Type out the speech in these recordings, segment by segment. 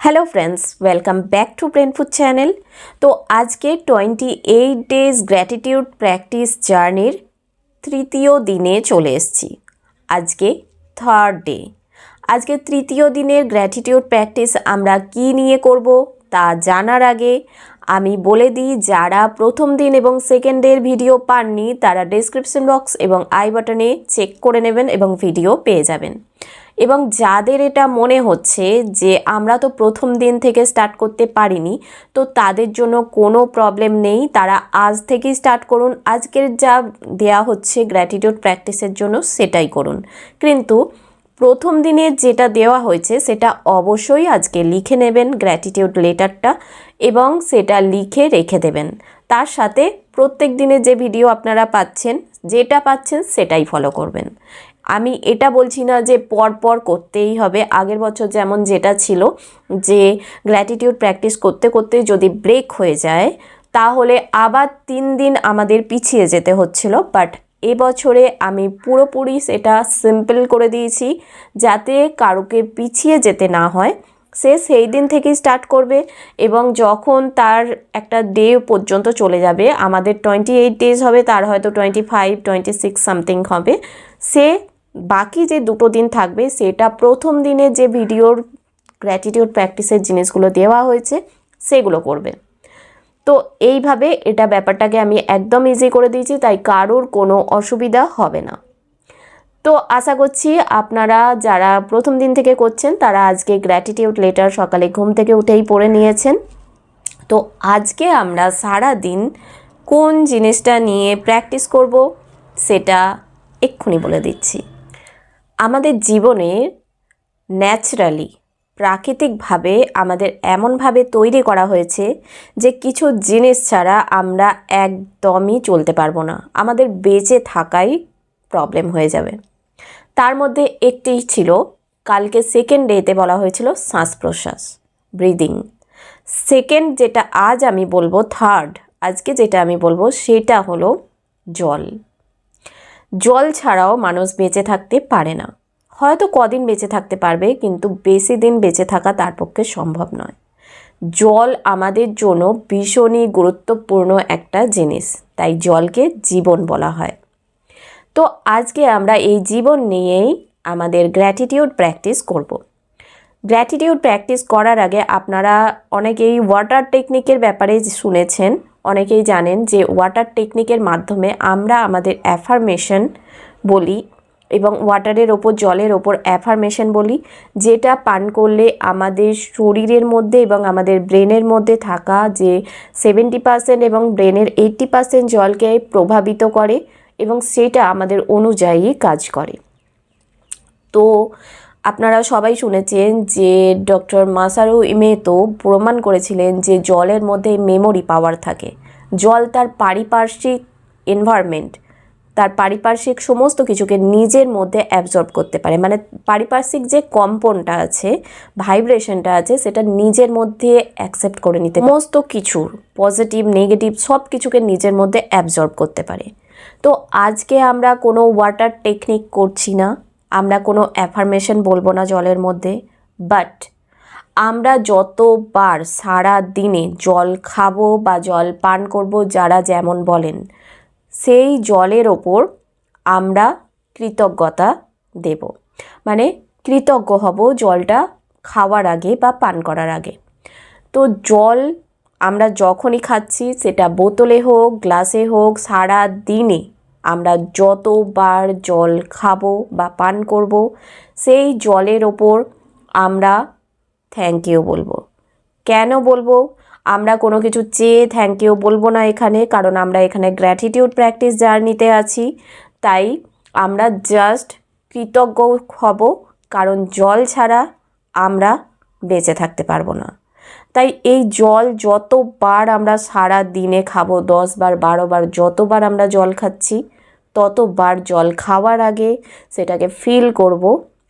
Hello friends welcome back to brainfood channel তো আজকে twenty eight days gratitude practice জার্নির তৃতীয় দিনে চলে এসেছি। আজকে থার্ড ডে আজকে তৃতীয় দিনের গ্র্যাটিটিউড প্র্যাকটিস আমরা কি নিয়ে করব? তা জানার আগে আমি বলে দিই, যারা প্রথম দিন এবং সেকেন্ডের ভিডিও পাননি, তারা ডেসক্রিপশন বক্স এবং আই বাটনে চেক করে নেবেন এবং ভিডিও পেয়ে যাবেন। এবং যাদের এটা মনে হচ্ছে যে আমরা তো প্রথম দিন থেকে স্টার্ট করতে পারিনি, তো তাদের জন্য কোনো প্রবলেম নেই। তারা আজ থেকেই স্টার্ট করুন। আজকের যা দেয়া হচ্ছে গ্র্যাটিটিউড প্র্যাকটিসের জন্য সেটাই করুন। কিন্তু প্রথম দিনে যেটা দেওয়া হয়েছে, সেটা অবশ্যই আজকে লিখে নেবেন গ্র্যাটিটিউড লেটারটা এবং সেটা লিখে রেখে দেবেন। তার সাথে প্রত্যেক দিনে যে ভিডিও আপনারা পাচ্ছেন, যেটা পাচ্ছেন সেটাই ফলো করবেন। আমি এটা বলছি না যে পর পর করতেই হবে। আগের বছর যেমন যেটা ছিল যে গ্র্যাটিটিউড প্র্যাকটিস করতে করতে যদি ব্রেক হয়ে যায়, তাহলে আবার তিন দিন আমাদের পিছিয়ে যেতে হচ্ছিল বাট এবছরে আমি পুরোপুরি সেটা সিম্পল করে দিয়েছি যাতে কারোকে পিছিয়ে যেতে না হয়। সে সেই দিন থেকেই স্টার্ট করবে এবং যখন তার একটা ডে পর্যন্ত চলে যাবে, আমাদের টোয়েন্টি এইট ডেজ হবে, তার হয়তো twenty five twenty six something হবে। সে বাকি যে দুটো দিন থাকবে, সেটা প্রথম দিনে যে ভিডিওর গ্র্যাটিটিউড প্র্যাকটিসের জিনিসগুলো দেওয়া হয়েছে, সেগুলো করবে। তো এইভাবে এটা ব্যাপারটাকে আমি একদম ইজি করে দিয়েছি, তাই কারোর কোনো অসুবিধা হবে না। তো আশা করছি আপনারা যারা প্রথম দিন থেকে করছেন, তারা আজকে গ্র্যাটিটিউড লেটার সকালে ঘুম থেকে উঠেই পড়ে নিয়েছেন। তো আজকে আমরা সারা দিন কোন জিনিসটা নিয়ে প্র্যাকটিস করব, সেটা এক্ষুনি বলে দিচ্ছি। আমাদের জীবনে ন্যাচারালি প্রাকৃতিকভাবে আমাদের এমনভাবে তৈরি করা হয়েছে যে কিছু জিনিস ছাড়া আমরা একদমই চলতে পারব না। আমাদের বেঁচে থাকাই প্রবলেম হয়ে যাবে। তার মধ্যে একটি ছিল, কালকে সেকেন্ড ডেতে বলা হয়েছিল শ্বাস প্রশ্বাস ব্রিদিং সেকেন্ড যেটা আজ আমি বলব থার্ড আজকে যেটা আমি বলব সেটা হলো জল। জল ছাড়াও মানুষ বেঁচে থাকতে পারে না। হয়তো কদিন বেঁচে থাকতে পারবে, কিন্তু বেশি দিন বেঁচে থাকা তার পক্ষে সম্ভব নয়। জল আমাদের জন্য ভীষণই গুরুত্বপূর্ণ একটা জিনিস, তাই জলকে জীবন বলা হয়। তো আজকে আমরা এই জীবন নিয়েই আমাদের গ্র্যাটিটিউড প্র্যাকটিস করব। গ্র্যাটিটিউড প্র্যাকটিস করার আগে আপনারা অনেকেই ওয়াটার টেকনিকের ব্যাপারে শুনেছেন, অনেকেই জানেন যে ওয়াটার টেকনিকের মাধ্যমে আমরা আমাদের অ্যাফার্মেশন বলি। এবং ওয়াটারের ওপর, জলের ওপর অ্যাফার্মেশন বলি, যেটা পান করলে আমাদের শরীরের মধ্যে এবং আমাদের ব্রেনের মধ্যে থাকা যে সেভেন্টি পার্সেন্ট এবং ব্রেনের এইট্টি পার্সেন্ট জলকে প্রভাবিত করে এবং সেটা আমাদের অনুযায়ী কাজ করে। তো আপনারা সবাই শুনেছেন যে ডক্টর মাসারু ইমেতো প্রমাণ করেছিলেন যে জলের মধ্যে মেমোরি পাওয়ার থাকে। জল তার পারিপার্শ্বিক এনভায়রনমেন্ট তার পারিপার্শ্বিক সমস্ত কিছুকে নিজের মধ্যে অ্যাবজর্ব করতে পারে। মানে পারিপার্শ্বিক যে কম্পনটা আছে ভাইব্রেশনটা আছে, সেটা নিজের মধ্যে অ্যাকসেপ্ট করে নিতে সমস্ত কিছুর পজিটিভ নেগেটিভ সব কিছুকে নিজের মধ্যে অ্যাবজর্ব করতে পারে। তো আজকে আমরা কোনো ওয়াটার টেকনিক করছি না, আমরা কোনো অ্যাফার্মেশন বলব না জলের মধ্যে বাট আমরা যতবার সারা দিনে জল খাব বা জল পান করব, যারা যেমন বলেন সেই জলের ওপর আমরা কৃতজ্ঞতা দেব। মানে কৃতজ্ঞ হব জলটা খাওয়ার আগে বা পান করার আগে। তো জল আমরা যখনই খাচ্ছি, সেটা বোতলে হোক, গ্লাসে হোক, সারা দিনে আমরা যতবার জল খাব বা পান করব, সেই জলের ওপর আমরা থ্যাংক ইউ বলব। কেন বলব? আমরা কোনো কিছু চেয়ে থ্যাংক ইউ বলব না এখানে, কারণ আমরা এখানে গ্র্যাটিটিউড প্র্যাকটিস জার্নিতে আছি। তাই আমরা জাস্ট কৃতজ্ঞ হব, কারণ জল ছাড়া আমরা বেঁচে থাকতে পারব না। তাই এই জল যতবার আমরা সারা দিনে খাব, দশ বার, বারো বার, যতবার আমরা জল খাচ্ছি, ততবার জল খাওয়ার আগে সেটাকে ফিল করব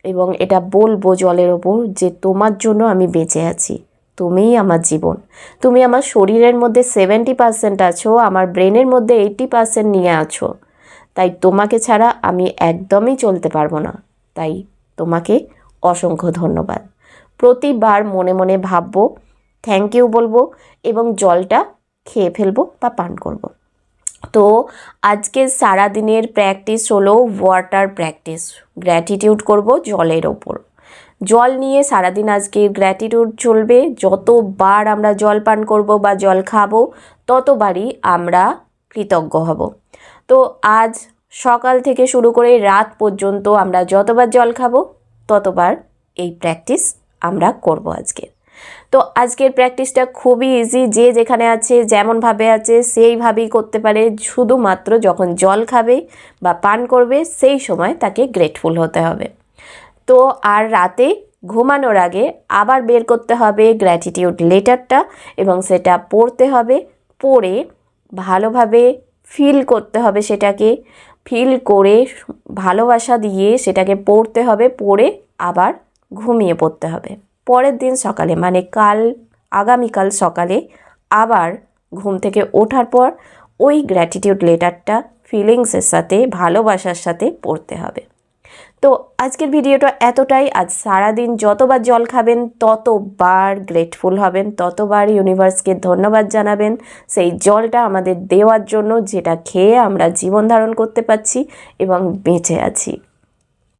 এবং এটা বলব জলের ওপর যে তোমার জন্য আমি বেঁচে আছি। তুমিই আমার জীবন। তুমি আমার শরীরের মধ্যে সেভেন্টি পার্সেন্ট আছো, আমার ব্রেনের মধ্যে এইট্টি পার্সেন্ট নিয়ে আছো। তাই তোমাকে ছাড়া আমি একদমই চলতে পারব না। তাই তোমাকে অসংখ্য ধন্যবাদ। প্রতিবার মনে মনে ভাববো থ্যাংক ইউ বলব এবং জলটা খেয়ে ফেলব বা পান করব। তো আজকে সারাদিনের প্র্যাকটিস হলো ওয়াটার প্র্যাকটিস গ্র্যাটিটিউড করব জলের ওপর। জল নিয়ে সারাদিন আজকে গ্র্যাটিটিউড চলবে। যতবার আমরা জল পান করব বা জল খাব, ততবারই আমরা কৃতজ্ঞ হব। তো আজ সকাল থেকে শুরু করে রাত পর্যন্ত আমরা যতবার জল খাব, ততবার এই প্র্যাকটিস আমরা করব আজকে। তো আজকের প্র্যাকটিসটা খুবই ইজি যে যেখানে আছে, যেমনভাবে আছে, সেইভাবেই করতে পারে। শুধুমাত্র যখন জল খাবে বা পান করবে, সেই সময় তাকে গ্রেটফুল হতে হবে। তো আর রাতে ঘুমানোর আগে আবার বের করতে হবে গ্র্যাটিটিউড লেটারটা এবং সেটা পড়তে হবে। পড়ে ভালোভাবে ফিল করতে হবে সেটাকে। ফিল করে ভালোবাসা দিয়ে সেটাকে পড়তে হবে, পড়ে আবার ঘুমিয়ে পড়তে হবে। পরের দিন সকালে মানে কাল, আগামীকাল সকালে আবার ঘুম থেকে ওঠার পর ওই গ্র্যাটিটিউড লেটারটা ফিলিংসের সাথে, ভালোবাসার সাথে পড়তে হবে। তো আজকের ভিডিওটা এতটাই। আজ সারাদিন যতবার জল খাবেন, ততবার গ্রেটফুল হবেন, ততবার ইউনিভার্সকে ধন্যবাদ জানাবেন। সেই জলটা আমাদের দেওয়ার জন্য যেটা খেয়ে আমরা জীবন ধারণ করতে পারছি এবং বেঁচে আছি।